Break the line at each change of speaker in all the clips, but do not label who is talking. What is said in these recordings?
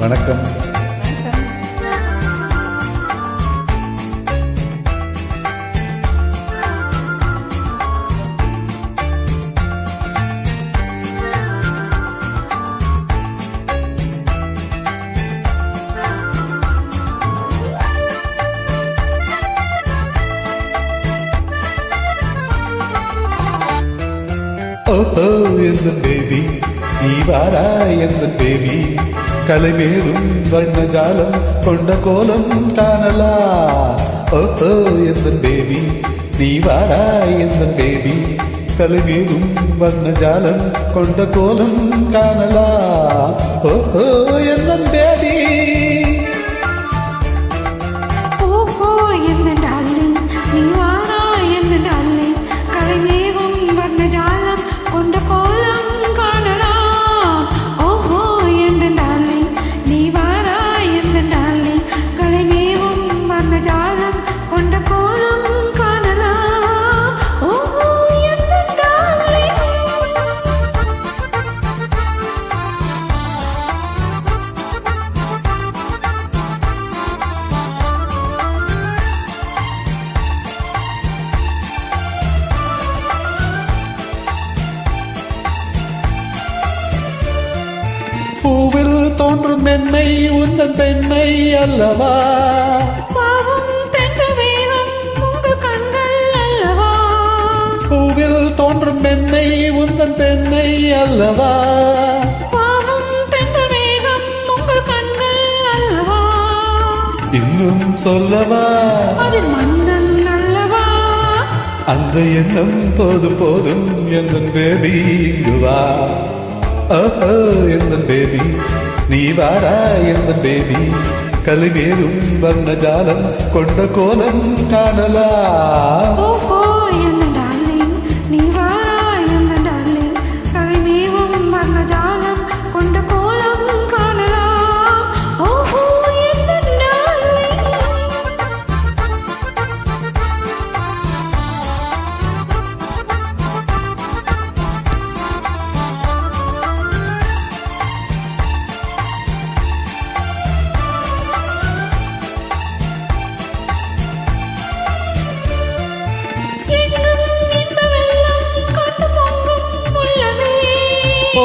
வணக்கம். ஓஹோ எந்த பேபி நீ வாரா எந்த பேபி கலைமேலும் வண்ணஜாலம் கொண்ட கோலம் தானலா? ஓ எந்த தேவி? நீ வாரா எந்த பேபி கலைமேலும் வண்ணஜாலம் கொண்ட கோலம் காணலா பூவில் தோன்றும் மென்மை உந்தன் பெண்மை அல்லவா? பூவில் தோன்றும் மென்மை உந்தன் பெண்மை அல்லவா? இன்னும் சொல்லவா? அந்த எண்ணம் போதும் போதும் எந்தன் பேபி இங்கு வா. ஓஹோ எந்தன் பேபி நீ வாரா எந்தன் பேபி கலிமேலும் வர்ணஜாலம் கொண்ட கோலம்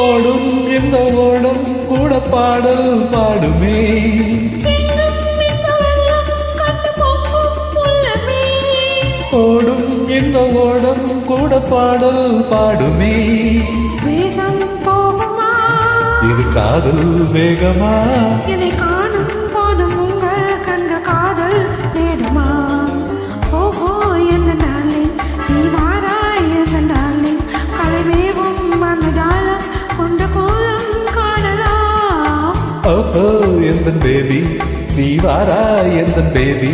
ஓடும் இந்த ஓடும் கூட பாடல் பாடுமே. ஓடும் இந்த ஓடம் கூட பாடல் பாடுமே. இது காதல் வேகமா?
ஓஹோ
எந்த பேபி நீ வாரா எந்தன் பேபி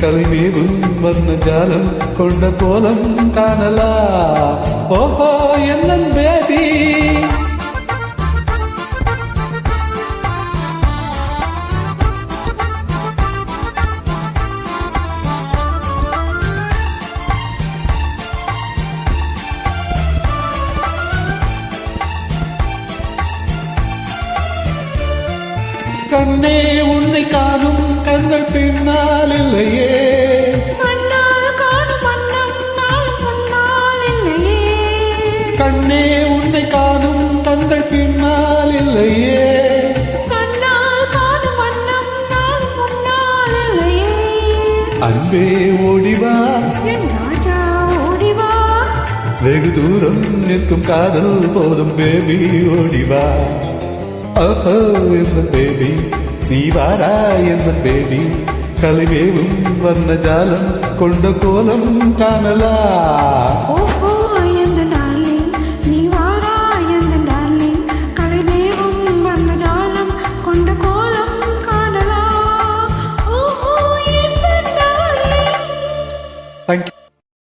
கலிமேவும் வர்ண ஜாலம் கொண்ட போலம் காணலா. ஓஹோ எந்தன் பேபி கண்ணே உன்னை காணும் கண்கள் பின்னால் இல்லையே. கண்ணே உன்னை காணும் கண்கள் பின்னால் இல்லையே. அன்பே
ஓடிவா
வெகு தூரம் நிற்கும் காதல் போதும் பேபி ஓடிவா ஓஹோ எந்த பேபி நீ வாரா எந்த பேபி கலிவேவும் வர்ண ஜாலம் கொண்ட கோலம் காணலா?